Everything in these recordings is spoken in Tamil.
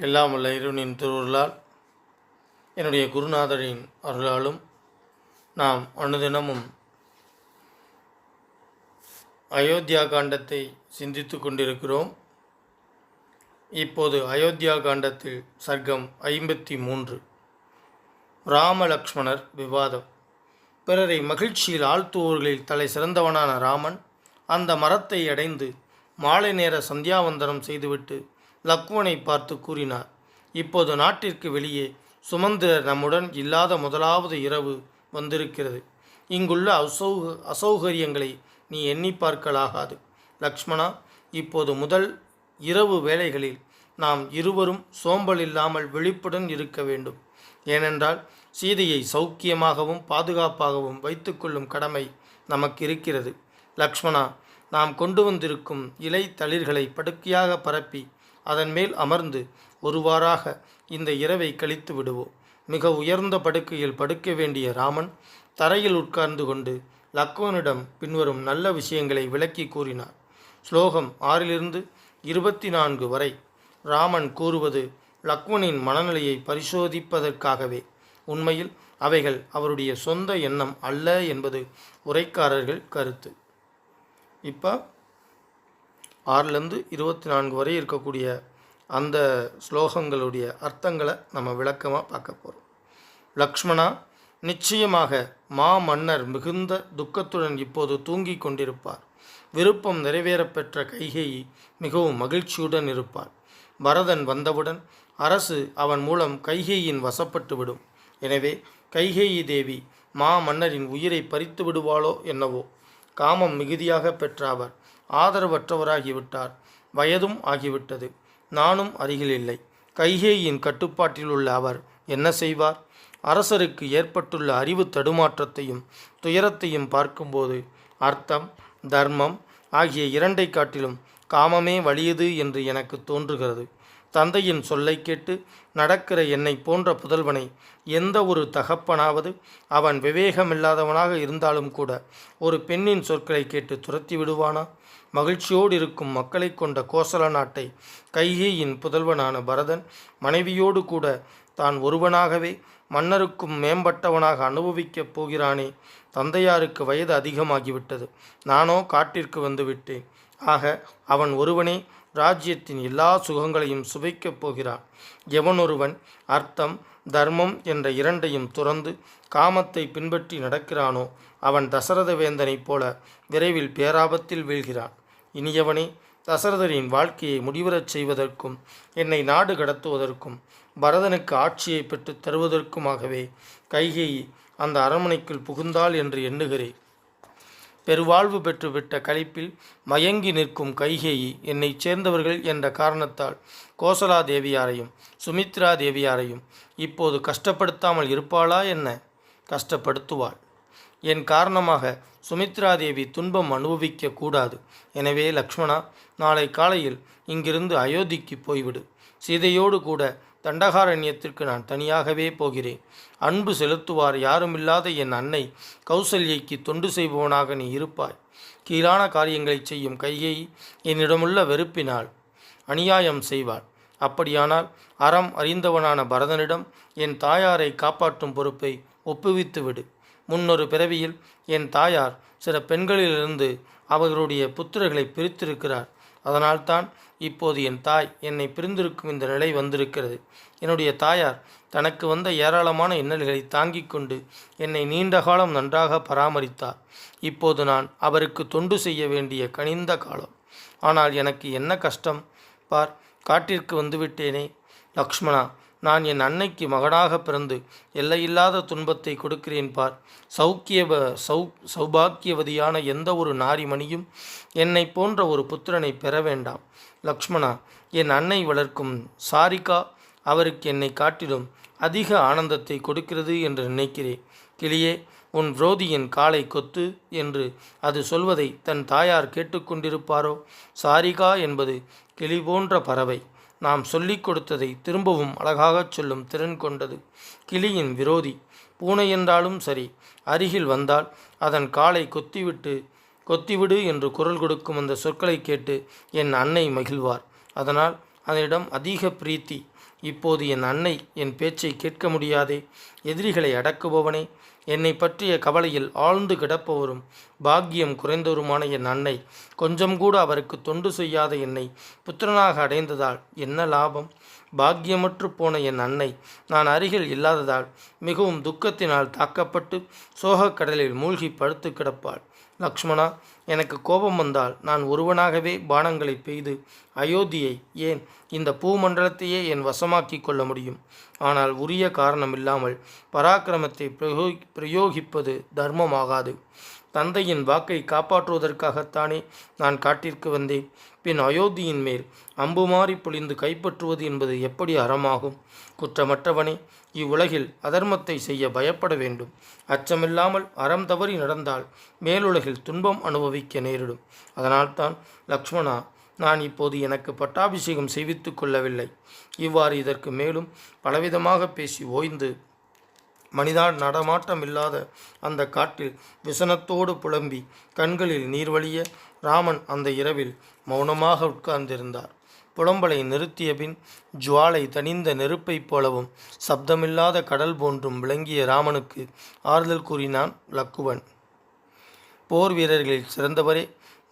எல்லாம் உள்ள இருவனின் திருவருளால் என்னுடைய குருநாதரின் அருளாலும் நாம் அனுதினமும் அயோத்தியா காண்டத்தை சிந்தித்து கொண்டிருக்கிறோம். இப்போது அயோத்தியா காண்டத்தில் சர்க்கம் ஐம்பத்தி மூன்று. ராமலக்ஷ்மணர் விவாதம். பிறரை மகிழ்ச்சியில் ஆழ்த்துவோர்களில் தலை சிறந்தவனான ராமன் அந்த மரத்தை அடைந்து மாலை நேர சந்தியாவந்தனம் செய்துவிட்டு லக்வனை பார்த்து கூறினார் இப்போது நாட்டிற்கு வெளியே சுமந்திரர் நம்முடன் இல்லாத முதலாவது இரவு வந்திருக்கிறது. இங்குள்ள அசௌக அசௌகரியங்களை நீ எண்ணி பார்க்கலாகாது. லக்ஷ்மணா இப்போது முதல் இரவு வேளைகளில் நாம் இருவரும் சோம்பல் இல்லாமல் விழிப்புடன் இருக்க வேண்டும். ஏனென்றால் சீதையை சௌக்கியமாகவும் பாதுகாப்பாகவும் வைத்துக்கொள்ளும் கடமை நமக்கு இருக்கிறது. லக்ஷ்மணா நாம் கொண்டு வந்திருக்கும் இலை தளிர்களை படுக்கையாக பரப்பி அதன் மேல் அமர்ந்து ஒருவாறாக இந்த இரவை கழித்து விடுவோம். மிக உயர்ந்த படுக்கையில் படுக்க வேண்டிய ராமன் தரையில் உட்கார்ந்து கொண்டு லக்வனிடம் பின்வரும் நல்ல விஷயங்களை விளக்கி கூறினார். ஸ்லோகம் ஆறிலிருந்து இருபத்தி நான்கு வரை ராமன் கூறுவது லக்வனின் மனநிலையை பரிசோதிப்பதற்காகவே. உண்மையில் அவைகள் அவருடைய சொந்த எண்ணம் அல்ல என்பது உரைக்காரர்கள் கருத்து. இப்போ ஆறுலேருந்து இருபத்தி நான்கு வரை இருக்கக்கூடிய அந்த ஸ்லோகங்களுடைய அர்த்தங்களை நம்ம விளக்கமாக பார்க்க போகிறோம் லக்ஷ்மணா நிச்சயமாக மா மன்னர் மிகுந்த துக்கத்துடன் இப்போது தூங்கிக் கொண்டிருப்பார். விருப்பம் நிறைவேறப்பெற்ற கைகேயி மிகவும் மகிழ்ச்சியுடன் இருப்பார். பரதன் வந்தவுடன் அரசு அவன் மூலம் கைகேயின் வசப்பட்டுவிடும் எனவே கைகேயி தேவி மா மன்னரின் உயிரை பறித்து விடுவாளோ என்னவோ? காமம் மிகுதியாக பெற்ற அவர் ஆதரவற்றவராகிவிட்டார். வயதும் ஆகிவிட்டது. நானும் அருகில் இல்லை கைகேயின் கட்டுப்பாட்டில் உள்ள அவர் என்ன செய்வார்? அரசருக்கு ஏற்பட்டுள்ள அறிவு தடுமாற்றத்தையும் துயரத்தையும் பார்க்கும்போது அர்த்தம் தர்மம் ஆகிய இரண்டை காட்டிலும் காமமே வலியது என்று எனக்கு தோன்றுகிறது. தந்தையின் சொல்லை கேட்டு நடக்கிற என்னை போன்ற புதல்வனை எந்த ஒரு தகப்பனாவது அவன் விவேகமில்லாதவனாக இருந்தாலும் கூட ஒரு பெண்ணின் சொற்களை கேட்டு துரத்தி விடுவானா? மகிழ்ச்சியோடு இருக்கும் மக்களை கொண்ட கோசல நாட்டை கைகேயின் புதல்வனான பரதன் மனைவியோடு கூட தான் ஒருவனாகவே மன்னருக்கும் மேம்பட்டவனாக அனுபவிக்கப் போகிறானே. தந்தையாருக்கு வயது அதிகமாகிவிட்டது. நானோ காட்டிற்கு வந்து விட்டேன். ஆக அவன் ஒருவனே ராஜ்யத்தின் எல்லா சுகங்களையும் சுவைக்கப் போகிறான் எவனொருவன் அர்த்தம் தர்மம் என்ற இரண்டையும் துறந்து காமத்தை பின்பற்றி நடக்கிறானோ அவன் தசரத வேந்தனைப் போல விரைவில் பேராபத்தில் வீழ்கிறான். இனியவனே தசரதரின் வாழ்க்கையை முடிவுறச் செய்வதற்கும் என்னை நாடு கடத்துவதற்கும் பரதனுக்கு ஆட்சியை பெற்றுத் தருவதற்குமாகவே கைகேயி அந்த அரண்மனைக்குள் புகுந்தாள் என்று எண்ணுகிறேன். பெருவாழ்வு பெற்றுவிட்ட கழிப்பில் மயங்கி நிற்கும் கைகேயி என்னைச் சேர்ந்தவர்கள் என்ற காரணத்தால் கோசலா தேவியாரையும் சுமித்ரா தேவியாரையும் இப்போது கஷ்டப்படுத்தாமல் இருப்பாளா என்ன? கஷ்டப்படுத்துவாள். என் காரணமாக சுமித்ரா தேவி துன்பம் அனுபவிக்க கூடாது. எனவே லக்ஷ்மணா நாளை காலையில் இங்கிருந்து அயோத்திக்கு போய்விடு. சீதையோடு கூட தண்டகாரண்யத்திற்கு நான் தனியாகவே போகிறேன். அன்பு செலுத்துவார் யாருமில்லாத என் அன்னை. கௌசல்யைக்கு தொண்டு செய்பவனாக நீ இருப்பாய். கீழான காரியங்களை செய்யும் கையை என்னிடமுள்ள வெறுப்பினால் அநியாயம் செய்வாள். அப்படியானால் அறம் அறிந்தவனான பரதனிடம் என் தாயாரை காப்பாற்றும் பொறுப்பை ஒப்புவித்து விடு. முன்னொரு பிறவியில் என் தாயார் சில பெண்களிலிருந்து அவர்களுடைய புத்திரர்களை பிரித்திருக்கிறார். அதனால்தான் இப்போது என் தாய் என்னை பிரிந்திருக்கும் இந்த நிலை வந்திருக்கிறது. என்னுடைய தாயார் தனக்கு வந்த ஏராளமான இன்னல்களை தாங்கிக் கொண்டு என்னை நீண்ட காலம் நன்றாக பராமரித்தார். இப்போது நான் அவருக்கு தொண்டு செய்ய வேண்டிய கனிந்த காலம். ஆனால் எனக்கு என்ன கஷ்டம்? பார் காட்டிற்கு வந்துவிட்டேனே. லக்ஷ்மணா நான் என் அன்னைக்கு மகனாக பிறந்து எல்லையில்லாத துன்பத்தை கொடுக்கிறேன் பார். சௌக்கியவ சௌ சௌபாக்கியவதியான எந்த ஒரு நாரிமணியும் என்னை போன்ற ஒரு புத்திரனை பெற வேண்டாம். லக்ஷ்மணா என் அன்னை வளர்க்கும் சாரிகா அவருக்கு என்னை காட்டிலும் அதிக ஆனந்தத்தை கொடுக்கிறது என்று நினைக்கிறேன். கிளியே உன் புரோதியின் காலை கொத்து என்று அது சொல்வதை தன் தாயார் கேட்டுக்கொண்டிருப்பாரோ? சாரிகா என்பது கிளி போன்ற பறவை. நாம் சொல்லிக் கொடுத்ததை திரும்பவும் அழகாகச் சொல்லும் திறன் கொண்டது கிளியின் விரோதி. பூனை என்றாலும் சரி அருகில் வந்தால் அதன் காலை கொத்திவிட்டு கொத்திவிடு என்று குரல் கொடுக்கும் அந்த சொற்களை கேட்டு என் அன்னை மகிழ்வார். அதனால் அதனிடம் அதிக பிரீத்தி இப்போது என் அன்னை என் பேச்சை கேட்க முடியாதே எதிரிகளை அடக்குபவனே என்னை பற்றிய கவலையில் ஆழ்ந்து கிடப்பவரும் பாக்கியம் குறைந்தவருமான என் அன்னை. கொஞ்சம் கூட அவருக்கு தொண்டு செய்யாத என்னை புத்திரனாக அடைந்ததால் என்ன லாபம்? பாக்கியமற்று போன என் அன்னை நான் அருகில் இல்லாததால் மிகவும் துக்கத்தினால் தாக்கப்பட்டு சோகக் கடலில் மூழ்கி படுத்து கிடப்பாள். லக்ஷ்மணா எனக்கு கோபம் வந்தால் நான் ஒருவனாகவே பானங்களை பெய்து அயோத்தியை ஏன் இந்த பூமண்டலத்தையே என் வசமாக்கி கொள்ள முடியும்? ஆனால் உரிய காரணமில்லாமல் பராக்கிரமத்தை பிரயோ பிரயோகிப்பது தர்மமாகாது. தந்தையின் வாக்கை காப்பாற்றுவதற்காகத்தானே நான் காட்டிற்கு வந்தேன். பின் அயோத்தியின் மேல் அம்புமாறி பொழிந்து கைப்பற்றுவது என்பது எப்படி அறமாகும்? குற்றமற்றவனே இவ்வுலகில் அதர்மத்தை செய்ய பயப்பட வேண்டும். அச்சமில்லாமல் அறம் தவறி நடந்தால் மேலுலகில் துன்பம் அனுபவிக்க நேரிடும். அதனால்தான் லக்ஷ்மணா நான் இப்போது எனக்கு பட்டாபிஷேகம் செய்வித்து கொள்ளவில்லை. இவ்வாறு இதற்கு மேலும் பலவிதமாக பேசி ஓய்ந்து மனிதா நடமாட்டம் இல்லாத அந்த காட்டில் விசனத்தோடு புலம்பி கண்களில் நீர்வழிய ராமன் அந்த இரவில் மௌனமாக உட்கார்ந்திருந்தார். புலம்பலை நிறுத்திய பின் ஜுவாலை தனிந்த நெருப்பைப் போலவும் சப்தமில்லாத கடல் போன்றும் விளங்கிய ராமனுக்கு ஆறுதல் கூறினான் லக்குவன். போர் வீரர்களில் சிறந்தவரே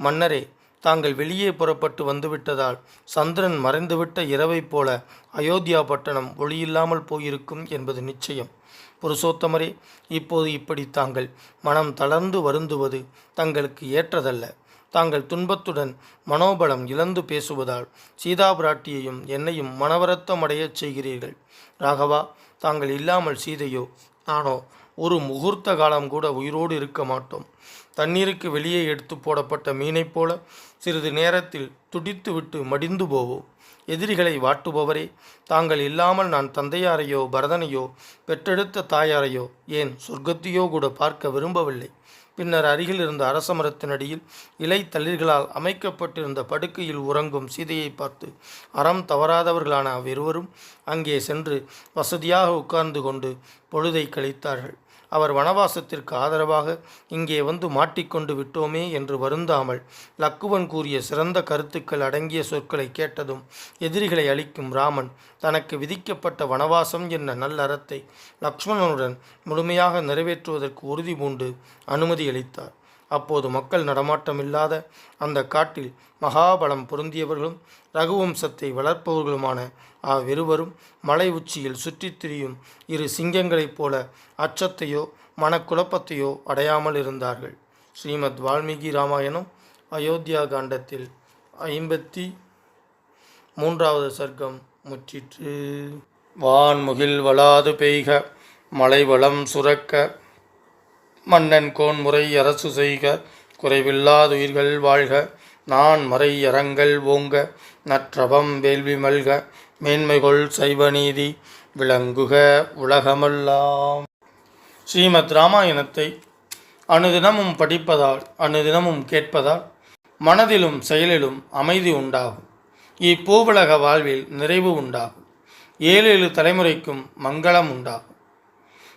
மன்னரே தாங்கள் வெளியே புறப்பட்டு வந்துவிட்டதால் சந்திரன் மறைந்துவிட்ட இரவைப் போல அயோத்தியா பட்டணம் ஒளியில்லாமல் போயிருக்கும் என்பது நிச்சயம். புருஷோத்தமரே இப்போது இப்படி தாங்கள் மனம் தளர்ந்து வருந்துவது தங்களுக்கு ஏற்றதல்ல. தாங்கள் துன்பத்துடன் மனோபலம் இழந்து பேசுவதால் சீதா பிராட்டியையும் என்னையும் மனவரத்தம் அடையச் செய்கிறீர்கள். ராகவா தாங்கள் இல்லாமல் சீதையோ நானோ ஒரு முகூர்த்த காலம் கூட உயிரோடு இருக்க மாட்டோம். தண்ணீருக்கு வெளியே எடுத்து போடப்பட்ட மீனைப் போல சிறிது நேரத்தில் துடித்துவிட்டு மடிந்து போவோம். எதிரிகளை வாட்டுபவரே தாங்கள் இல்லாமல் நான் தந்தையாரையோ பரதனையோ பெற்றெடுத்த தாயாரையோ ஏன் சொர்க்கத்தையோ கூட பார்க்க விரும்பவில்லை. பின்னர் அருகில் இருந்த அரச மரத்தினடியில் இலை தளிர்களால் அமைக்கப்பட்டிருந்த படுக்கையில் உறங்கும் சீதையை பார்த்து அறம் தவறாதவர்களான அவ்விருவரும் அங்கே சென்று வசதியாக உட்கார்ந்து கொண்டு பொழுதை கழித்தார்கள். அவர் வனவாசத்திற்கு ஆதரவாக இங்கே வந்து மாட்டிக்கொண்டு விட்டோமே என்று வருந்தாமல் லக்குவன் கூறிய சிறந்த கருத்துக்கள் அடங்கிய சொற்களை கேட்டதும் எதிரிகளை அளிக்கும் ராமன் தனக்கு விதிக்கப்பட்ட வனவாசம் என்ற நல்லறத்தை லக்ஷ்மணனுடன் முழுமையாக நிறைவேற்றுவதற்கு உறுதி பூண்டு அனுமதி அளித்தார். அப்போது மக்கள் நடமாட்டமில்லாத அந்த காட்டில் மகாபலம் பொருந்தியவர்களும் ரகுவம்சத்தை வளர்ப்பவர்களுமான அவ்விருவரும் மலை உச்சியில் சுற்றித் திரியும் இரு சிங்கங்களைப் போல அச்சத்தையோ மனக்குழப்பத்தையோ அடையாமல் இருந்தார்கள். ஸ்ரீமத் வால்மீகி ராமாயணம் அயோத்தியா காண்டத்தில் ஐம்பத்தி மூன்றாவது சர்க்கம் முற்றிற்று. வான்முகில் வளாது பெய்க மலை வளம் சுரக்க மன்னன் கோன்முறை அரசு செய்க குறைவில்லாத உயிர்கள் வாழ்க நான் மறை அறங்கள் ஓங்க நற்றவம் வேள்வி மல்க மேன்மைகொள் சைவநீதி விளங்குக உலகமெல்லாம். ஸ்ரீமத் ராமாயணத்தை அனுதினமும் படிப்பதால் அணுதினமும் கேட்பதால் மனதிலும் செயலிலும் அமைதி உண்டாகும். இப்பூவுலக வாழ்வில் நிறைவு உண்டாகும். ஏழு ஏழு தலைமுறைக்கும் மங்களம் உண்டாகும்.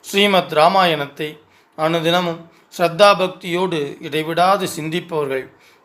ஸ்ரீமத் ராமாயணத்தை அனுதினமும் ஸ்ரத்தா பக்தியோடு இடைவிடாது சிந்திப்பவர்கள்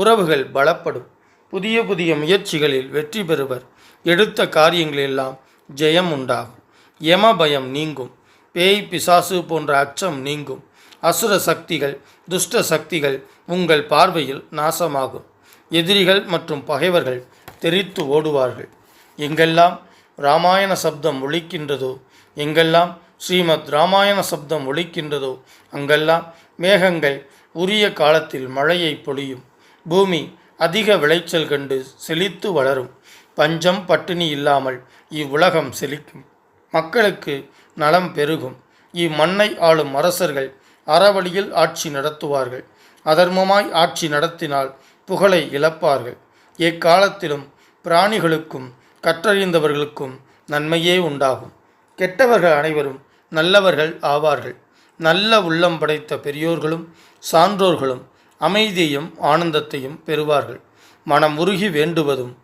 உறவுகள் பலப்படும். புதிய புதிய முயற்சிகளில் வெற்றி பெறுவர். எடுத்த காரியங்களெல்லாம் ஜெயம் உண்டாகும். யம பயம் நீங்கும். பேய் பிசாசு போன்ற அச்சம் நீங்கும். அசுர சக்திகள் துஷ்ட சக்திகள் உங்கள் பார்வையில் நாசமாகும். எதிரிகள் மற்றும் பகைவர்கள் தெரித்து ஓடுவார்கள். எங்கெல்லாம் ராமாயண சப்தம் ஒழிக்கின்றதோ எங்கெல்லாம் ஸ்ரீமத் ராமாயண சப்தம் ஒழிக்கின்றதோ அங்கெல்லாம் மேகங்கள் உரிய காலத்தில் மழையை பொழியும். பூமி அதிக விளைச்சல் கண்டு செழித்து வளரும். பஞ்சம் பட்டினி இல்லாமல் இவ்வுலகம் செழிக்கும். மக்களுக்கு நலம் பெருகும். இம்மண்ணை ஆளும் அரசர்கள் அறவழியில் ஆட்சி நடத்துவார்கள். அதர்மமாய் ஆட்சி நடத்தினால் புகழை இழப்பார்கள். எக்காலத்திலும் பிராணிகளுக்கும் கற்றறிந்தவர்களுக்கும் நன்மையே உண்டாகும். கெட்டவர்கள் அனைவரும் நல்லவர்கள் ஆவார்கள். நல்ல உள்ளம் படைத்த பெரியோர்களும் சான்றோர்களும் அமைதியும் ஆனந்தத்தையும் பெறுவார்கள். மனம் உருகி வேண்டுவதும்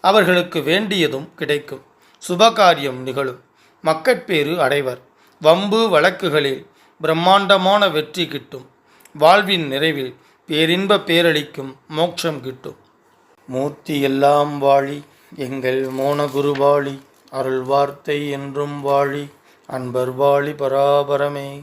அவர்களுக்கு வேண்டியதும் கிடைக்கும். சுபகாரியம் நிகழும். மக்கட்பேறு அடைவர். வம்பு வழக்குகளில் பிரம்மாண்டமான வெற்றி கிட்டும். வாழ்வின் நிறைவில் பேரின்ப பேரளிக்கும் மோட்சம் கிட்டும். மூர்த்தி எல்லாம் வாழி எங்கள் மோனகுரு வாழி அருள் வார்த்தை என்றும் வாழி அன்பர் வாழி பராபரமே.